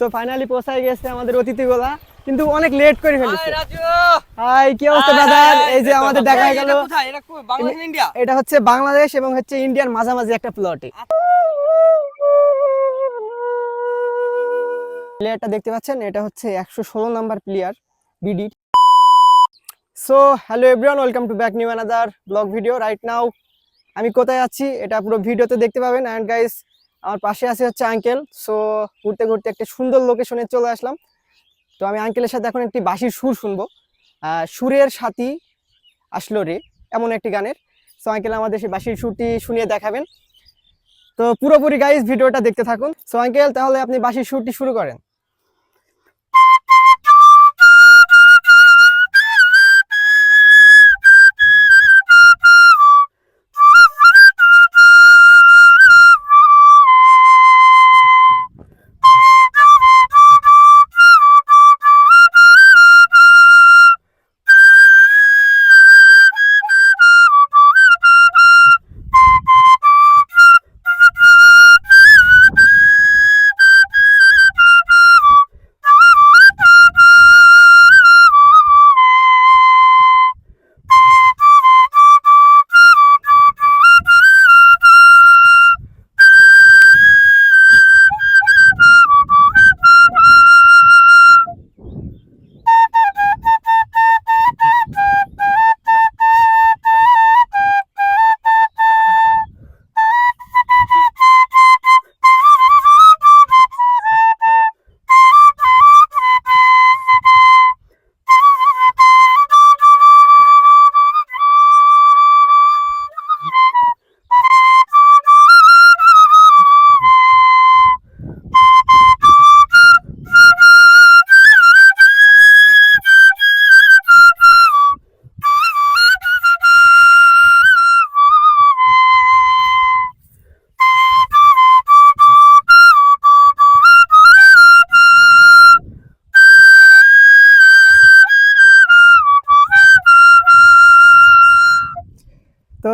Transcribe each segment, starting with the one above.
So finally পৌঁছায় গেছে আমাদের অতিথিগুলা কিন্তু অনেক লেট করে ফেলেছে। হাই কি অবস্থা দাদা এই যে আমাদের দেখা গেল। কোথায়? এটা কই? বাংলাদেশ ইন্ডিয়া এটা হচ্ছে বাংলাদেশ এবং হচ্ছে ইন্ডিয়ার মাঝামাঝি একটা প্লটে প্লেয়ারটা দেখতে পাচ্ছেন এটা হচ্ছে একশো ষোলো number player BD so hello everyone welcome to back new another blog video right now আমি কোথায় আছি এটা পুরো ভিডিওতে দেখতে পাবেন। অ্যান্ড গাইস আমার পাশে আছে হচ্ছে আঙ্কেল সো ঘুরতে ঘুরতে একটা সুন্দর লোকেশনে চলে আসলাম। তো আমি আঙ্কেলের সাথে এখন একটি বাঁশির সুর শুনব। সুরের সাথী আসলো রে, এমন একটি গানের। সো আঙ্কেল আমাদের সেই বাঁশির সুরটি শুনিয়ে দেখাবেন। তো পুরোপুরি গাইজ ভিডিওটা দেখতে থাকুন। সো আঙ্কেল তাহলে আপনি বাঁশির সুরটি শুরু করেন।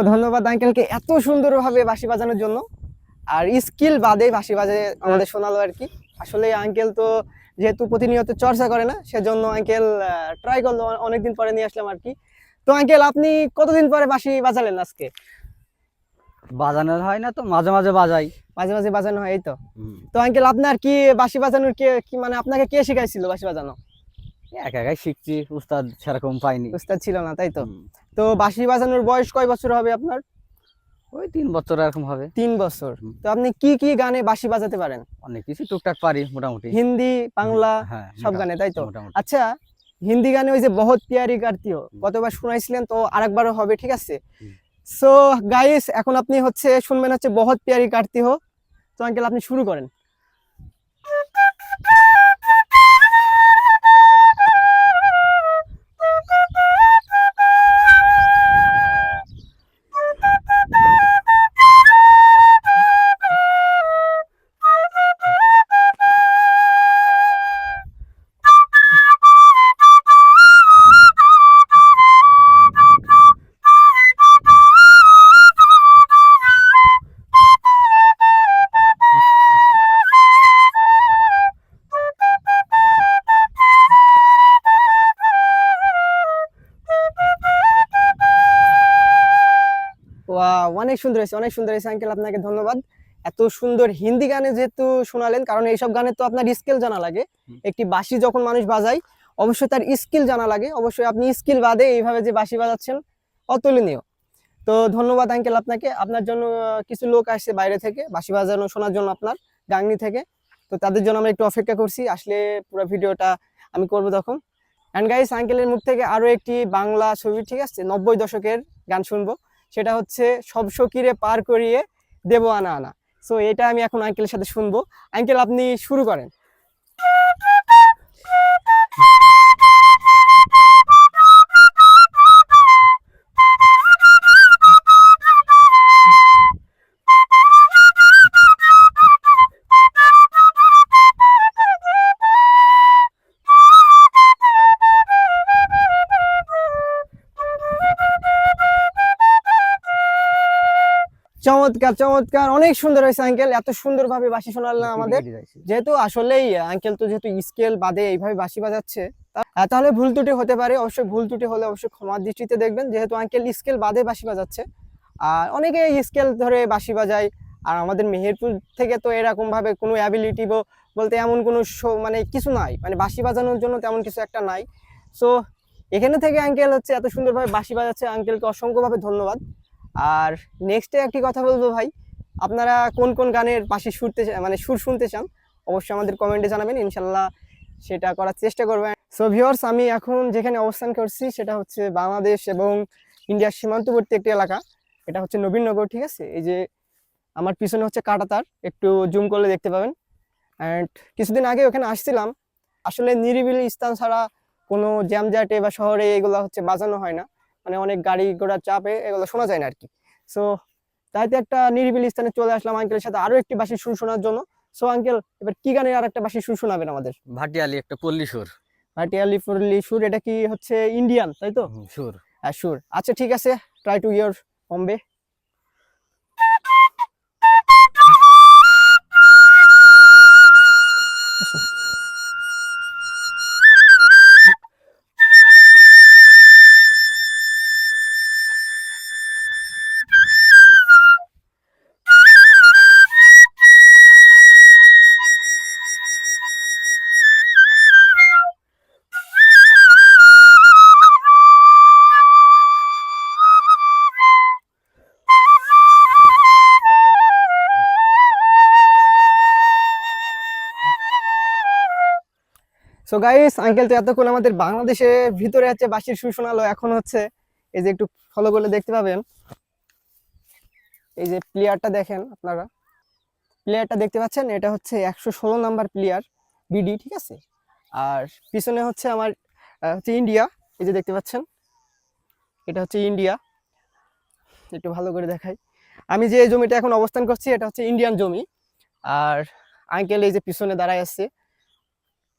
ধন্যবাদ আঙ্কেলকে এত সুন্দরভাবে বাঁশি বাজানোর জন্য। আর স্কিল বাদে বাঁশি বাজে আমাদের শোনালো আর কি। আসলে আঙ্কেল তো যেহেতু প্রতিনিয়ত চর্চা করে না সেজন্য আঙ্কেল ট্রাই করল অনেকদিন পরে নিয়ে আসলাম আর কি। তো আঙ্কেল আপনি কতদিন পরে বাঁশি বাজালেন আজকে? বাজানো হয় না তো মাঝে মাঝে বাজাই। মাঝে মাঝে বাজানো হয় এই তো। তো আঙ্কেল আপনার কি বাঁশি বাজানোর কে কি মানে আপনাকে কে শিখাইছিল বাঁশি বাজানো? একা একাই শিখছি উস্তাদ সেরকম পাইনি। উস্তাদ ছিল না তাই তো? তো বাঁশি বাজানোর বয়স কয় বছর হবে আপনার? ওই তিন বছর এরকম হবে। তিন বছর। তো আপনি কি কি গানে বাঁশি বাজাতে পারেন? অনেক কিছু টুকটাক পারি মোটামুটি। হিন্দি বাংলা হ্যাঁ সব গানে, তাই তো? আচ্ছা হিন্দি গানে ওই যে বহুত পিয়ারি কার্তিও গতবার শুনাইছিলেন তো আরেকবারও হবে ঠিক আছে। সো গাইস এখন আপনি হচ্ছে শুনবেন হচ্ছে বহুত পিয়ারি কার্তি হো তো আঙ্কেল আপনি শুরু করেন। অনেক সুন্দর হয়েছে অনেক সুন্দর হয়েছে। আঙ্কেল আপনাকে ধন্যবাদ। এত সুন্দর হিন্দি গানে যেহেতু শোনালেন কারণ এইসব গানে তো আপনার স্কিল জানা লাগে। একটি বাঁশি যখন মানুষ বাজায় অবশ্যই তার স্কিল জানা লাগে। অবশ্যই আপনি স্কিল বাদে এইভাবে যে বাঁশি বাজাচ্ছেন অতুলনীয়। তো ধন্যবাদ আঙ্কেল আপনাকে। আপনার জন্য কিছু লোক আসছে বাইরে থেকে বাঁশি বাজানো শোনার জন্য আপনার গাংনি থেকে। তো তাদের জন্য আমরা একটু অপেক্ষা করছি আসলে পুরো ভিডিওটা আমি করব তখন। অ্যান্ড গাইস আঙ্কেলের মুখ থেকে আরও একটি বাংলা ছবি ঠিক আছে? নব্বই দশকের গান শুনব। সেটা হচ্ছে সব সকিরে পার করিয়ে দেবো আনা আনা। সো এটা আমি এখন আঙ্কেলের সাথে শুনব। আঙ্কেল আপনি শুরু করেন। চমৎকার চমৎকার অনেক সুন্দর হয়েছে আঙ্কেল এত সুন্দরভাবে বাসি শোনালেন আমাদের। যেহেতু আসলেই আঙ্কেল তো যেহেতু স্কেল বাদে এইভাবে বাসি বাজাচ্ছে তাহলে ভুল ত্রুটি হতে পারে। অবশ্যই ভুল ত্রুটি হলে অবশ্যই ক্ষমার দৃষ্টিতে দেখবেন। যেহেতু আঙ্কেল স্কেল বাদে বাঁশি বাজাচ্ছে আর অনেকে স্কেল ধরে বাসি বাজায় আর আমাদের মেহেরপুর থেকে তো এরকম ভাবে কোনো অ্যাবিলিটি বলতে এমন কোনো মানে কিছু নাই। মানে বাসি বাজানোর জন্য তেমন কিছু একটা নাই। সো এখানে থেকে আঙ্কেল হচ্ছে এত সুন্দরভাবে বাসি বাজাচ্ছে। আঙ্কেলকে অসংখ্যভাবে ধন্যবাদ। আর নেক্সটে একটি কথা বলব ভাই। আপনারা কোন কোন গানের পাশে শুনতে মানে সুর শুনতে চান, অবশ্যই আমাদের কমেন্টে জানাবেন, ইনশাল্লাহ সেটা করার চেষ্টা করবেন। সো ভিওর্স আমি এখন যেখানে অবস্থান করছি, সেটা হচ্ছে বাংলাদেশ এবং ইন্ডিয়ার সীমান্তবর্তী একটি এলাকা। এটা হচ্ছে নবীনগর, ঠিক আছে? এই যে আমার পিছনে হচ্ছে কাটাতার, একটু জুম করলে দেখতে পাবেন। অ্যান্ড কিছুদিন আগে ওখানে আসছিলাম। আসলে নিরিবিলি স্থান ছাড়া কোনো জ্যামজ্যাটে বা শহরে এগুলো হচ্ছে বাজানো হয় না। মানে অনেক গাড়ি ঘোড়ার চাপে এগুলো শোনা যায় না আর কি। সো তাইতে একটা নিরিবিলি স্থানে চলে আসলাম আঙ্কেলের সাথে আরও একটি বাসি সুর শোনার জন্য। সো আঙ্কেল এবার কি গানের আর একটা বাসি সুর শোনাবেন আমাদের? ভাটিয়ালি একটা পল্লী সুর। ভাটিয়ালি পল্লী সুর এটা কি হচ্ছে ইন্ডিয়ান তাই তো? সুর। হ্যাঁ সুর। আচ্ছা ঠিক আছে try to year Bombay so guys uncle তো এতক্ষণ আমাদের বাংলাদেশে ভিতরে আছে বাসির সুর শোনালো, এখন হচ্ছে এই যে একটু ফলো করলে দেখতে পাবেন। এই যে প্লেয়ারটা দেখেন আপনারা। প্লেয়ারটা দেখতে পাচ্ছেন, এটা হচ্ছে একশো ষোলো নাম্বার প্লেয়ার বিডি ঠিক আছে? আর পিছনে হচ্ছে আমার হচ্ছে ইন্ডিয়া এই যে দেখতে পাচ্ছেন? এটা হচ্ছে ইন্ডিয়া একটু ভালো করে দেখাই। আমি যে জমিটা এখন অবস্থান করছি, এটা হচ্ছে ইন্ডিয়ান জমি। আর আঙ্কেল এই যে পিছনে দাঁড়ায় আছে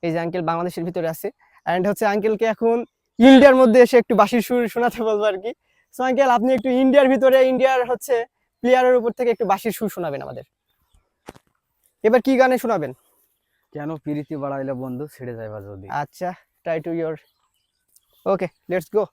এই যে আঙ্কেল বাংলাদেশের ভিতরে আছে। অ্যান্ড হচ্ছে আঙ্কেলকে এখন ইন্ডিয়ার মধ্যে এসে একটু বাসির সুর শোনাতে বলব আর কি। সো আঙ্কেল আপনি একটু ইন্ডিয়ার ভিতরে ইন্ডিয়ার হচ্ছে প্লেয়ারের উপর থেকে একটু বাসির সুর শোনাবেন আমাদের। এবার কি গানে শোনাবেন? কেন প্রীতি বাড়াইলে বন্ধু ছেড়ে যাইবা যদি। আচ্ছা try to your okay let's go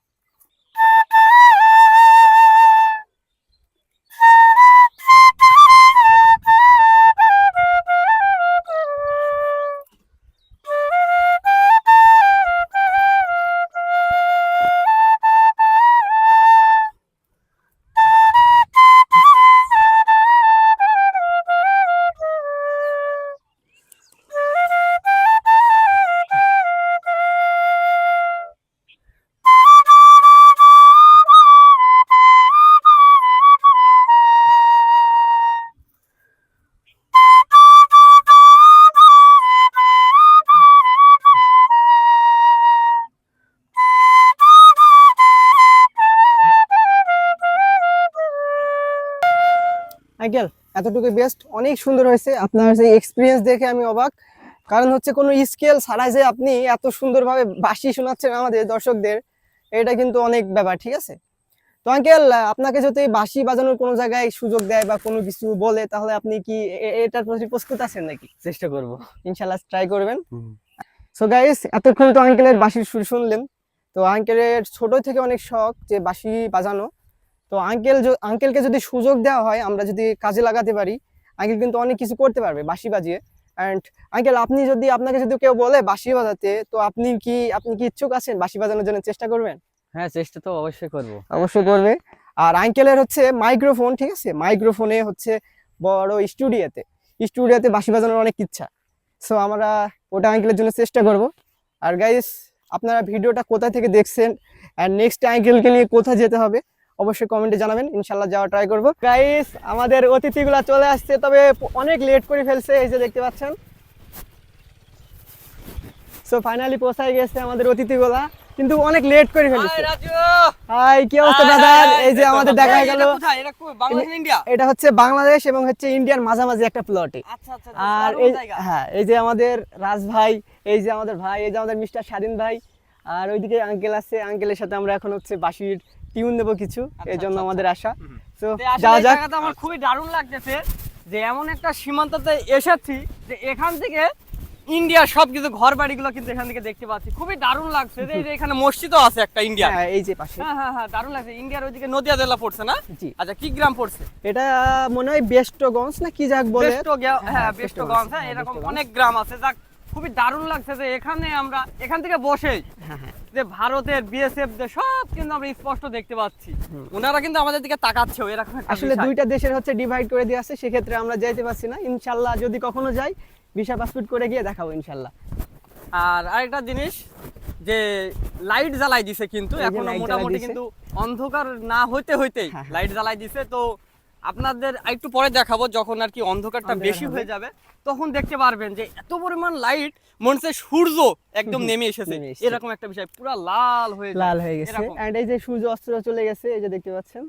uncle এতটুকু বেস্ট অনেক সুন্দর হয়েছে। আপনার সেই এক্সপিরিয়েন্স দেখে আমি অবাক। কারণ হচ্ছে কোনো স্কেল ছাড়াই যে আপনি এত সুন্দরভাবে বাঁশি শোনাচ্ছেন আমাদের দর্শকদের এটা কিন্তু অনেক ব্যাপার ঠিক আছে? তো আঙ্কেল আপনাকে যদি বাঁশি বাজানোর কোনো জায়গায় সুযোগ দেয় বা কোনো কিছু বলে তাহলে আপনি কি এটার প্রতি প্রস্তুত আছেন নাকি? চেষ্টা করব। ইনশাল্লাহ ট্রাই করবেন। সো গাইস এতক্ষণ তো আঙ্কেলের বাঁশির সুর শুনলেন। তো আঙ্কেলের ছোট থেকে অনেক শখ যে বাঁশি বাজানো। তো আঙ্কেল আঙ্কেলকে যদি সুযোগ দেওয়া হয় আমরা যদি কাজে লাগাতে পারি আঙ্কেল কিন্তু অনেক কিছু করতে পারবে বাঁশি বাজিয়ে। অ্যান্ড আঙ্কেল আপনি যদি আপনাকে যদি কেউ বলে বাঁশি বাজাতে তো আপনি কি আপনি কি ইচ্ছুক আছেন বাঁশি বাজানোর জন্য? চেষ্টা করবেন? হ্যাঁ চেষ্টা তো অবশ্যই করব। অবশ্যই করবে। আর আঙ্কেলের হচ্ছে মাইক্রোফোন ঠিক আছে? মাইক্রোফোনে হচ্ছে বড় স্টুডিওতে স্টুডিওতে বাঁশি বাজানোর অনেক ইচ্ছা। সো আমরা ওটা আঙ্কেলের জন্য চেষ্টা করব। আর গাইস আপনারা ভিডিওটা কোথা থেকে দেখছেন? অ্যান্ড নেক্সট আঙ্কেলকে নিয়ে কোথায় যেতে হবে? অবশ্যই কমেন্টে জানাবেন ইনশাল্লাহ যাওয়া ট্রাই করব। গাইস আমাদের অতিথিগুলা চলে আসছে তবে অনেক লেট করে ফেলছে এই যে দেখতে পাচ্ছেন। সো ফাইনালি পৌঁছায় গেছে আমাদের অতিথিগুলা কিন্তু অনেক লেট করে ফেলেছে। হাই কি অবস্থা ব্রাদার এই যে আমাদের দেখা গেল। এটা হচ্ছে বাংলাদেশ এবং হচ্ছে ইন্ডিয়ার মাঝামাঝি একটা প্লটে আচ্ছা আচ্ছা আর এই হ্যাঁ এই যে আমাদের রাজ ভাই এই যে আমাদের ভাই এই যে আমাদের মিস্টার স্বাধীন ভাই আর ওইদিকে আঙ্কেল আছে আঙ্কেলের সাথে আমরা এখন হচ্ছে বাঁশির টিউন দেবো কিছু এই জন্য আচ্ছা, আমাদের আশা। তো যাওয়া যাক। আমার খুবই দারুণ লাগতেছে যে এমন একটা সীমান্ততে এসেছি যে এখান থেকে ইন্ডিয়ার সবকিছু ঘর বাড়িগুলো কিন্তু এখান থেকে দেখতে পাচ্ছি। খুবই দারুণ লাগছে যে এই যে এখানে মসজিদও আছে একটা ইন্ডিয়া হ্যাঁ এই যে পাশে। হ্যাঁ হ্যাঁ হ্যাঁ দারুণ লাগছে। ইন্ডিয়ার ওইদিকে নদিয়া জেলা পড়ছে না? জি। আচ্ছা কি গ্রাম পড়ছে? এটা মনে হয় বেস্টগঞ্জ না কি যাক বলে? বেস্ট হ্যাঁ হ্যাঁ, বেস্টগঞ্জ হ্যাঁ হ্যাঁ, এরকম অনেক গ্রাম আছে। যাক খুবই দারুণ লাগছে যে এখানে আমরা এখান থেকে বসেই হ্যাঁ হ্যাঁ। যে ভারতের বিএসএফ সব কিন্তু আমরা স্পষ্ট দেখতে পাচ্ছি। ওনারা কিন্তু আমাদের দিকে তাকাচ্ছেও এরকম আসলে দুইটা দেশের হচ্ছে ডিভাইড করে দিয়ে আছে সেক্ষেত্রে আমরা যাইতে পারছি না। ইনশাল্লাহ যদি কখনো যাই ভিসা পাসপোর্ট করে গিয়ে দেখাবো ইনশাল্লাহ। আর আরেকটা জিনিস যে লাইট জ্বালাই দিছে কিন্তু এখনও মোটামুটি কিন্তু অন্ধকার না হইতে হইতেই হ্যাঁ, হ্যাঁ। লাইট জ্বালাই দিছে। তো আপনাদের একটু পরে দেখাবো যখন আর কি অন্ধকারটা বেশি হয়ে যাবে তখন দেখতে পারবেন যে এত পরিমাণ লাইট মনে হচ্ছে সূর্য একদম নেমে এসেছে। এরকম একটা বিষয় পুরো লাল হয়ে লাল হয়ে গেছে। এন্ড এই যে সূর্য অস্ত্র চলে গেছে এই যে দেখতে পাচ্ছেন।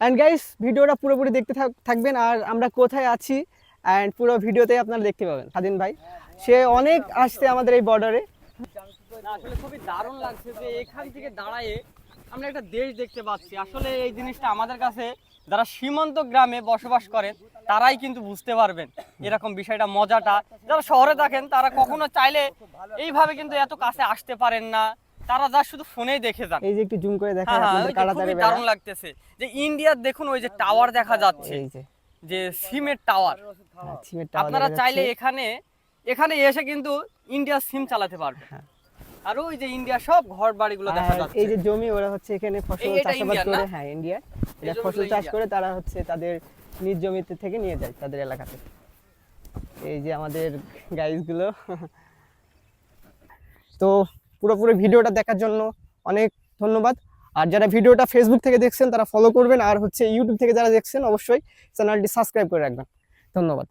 এন্ড গাইস ভিডিওটা পুরোপুরি দেখতে থাক- থাকবেন। আর আমরা কোথায় আছি এন্ড পুরো ভিডিওতে আপনারা দেখতে পাবেন স্বাধীন ভাই। সে অনেক আসছে আমাদের এই বর্ডারে আসলে খুবই দারুণ লাগছে যে এখান থেকে দাঁড়ায়ে আমরা একটা দেশ দেখতে পাচ্ছি। আসলে এই জিনিসটা আমাদের কাছে যারা সীমান্ত গ্রামে বসবাস করেন তারাই কিন্তু বুঝতে পারবেন এরকম বিষয়টা মজাটা। যারা শহরে থাকেন তারা কখনো চাইলে এইভাবে কিন্তু এত কাছে আসতে পারেন না। তারা যা শুধু ফোনেই দেখে যান। এই যে একটু জুম করে দেখা হ্যাঁ হ্যাঁ আপনাদের দারুণ লাগতেছে। যে ইন্ডিয়ার দেখুন ওই যে টাওয়ার দেখা যাচ্ছে। এই যে। যে সিমের টাওয়ার। হ্যাঁ, সিমের টাওয়ার আপনারা চাইলে এখানে এখানে এসে কিন্তু ইন্ডিয়ার সিম চালাতে পারবেন। আর ওই যে ইন্ডিয়া সব ঘর বাড়িগুলো দেখা যাচ্ছে। এই যে জমি ওরা হচ্ছে এখানে ফসল চাষাবাদ করে। হ্যাঁ ইন্ডিয়া। এটা ফসল চাষ করে তারা হচ্ছে তাদের নিজ জমিতে থেকে নিয়ে যায় তাদের এলাকাতে। এই যে আমাদের গাইজগুলো তো পুরোপুরি ভিডিওটা দেখার জন্য অনেক ধন্যবাদ। আর যারা ভিডিওটা ফেসবুক থেকে দেখছেন তারা ফলো করবেন। আর হচ্ছে ইউটিউব থেকে যারা দেখছেন অবশ্যই চ্যানেলটি সাবস্ক্রাইব করে রাখবেন। ধন্যবাদ।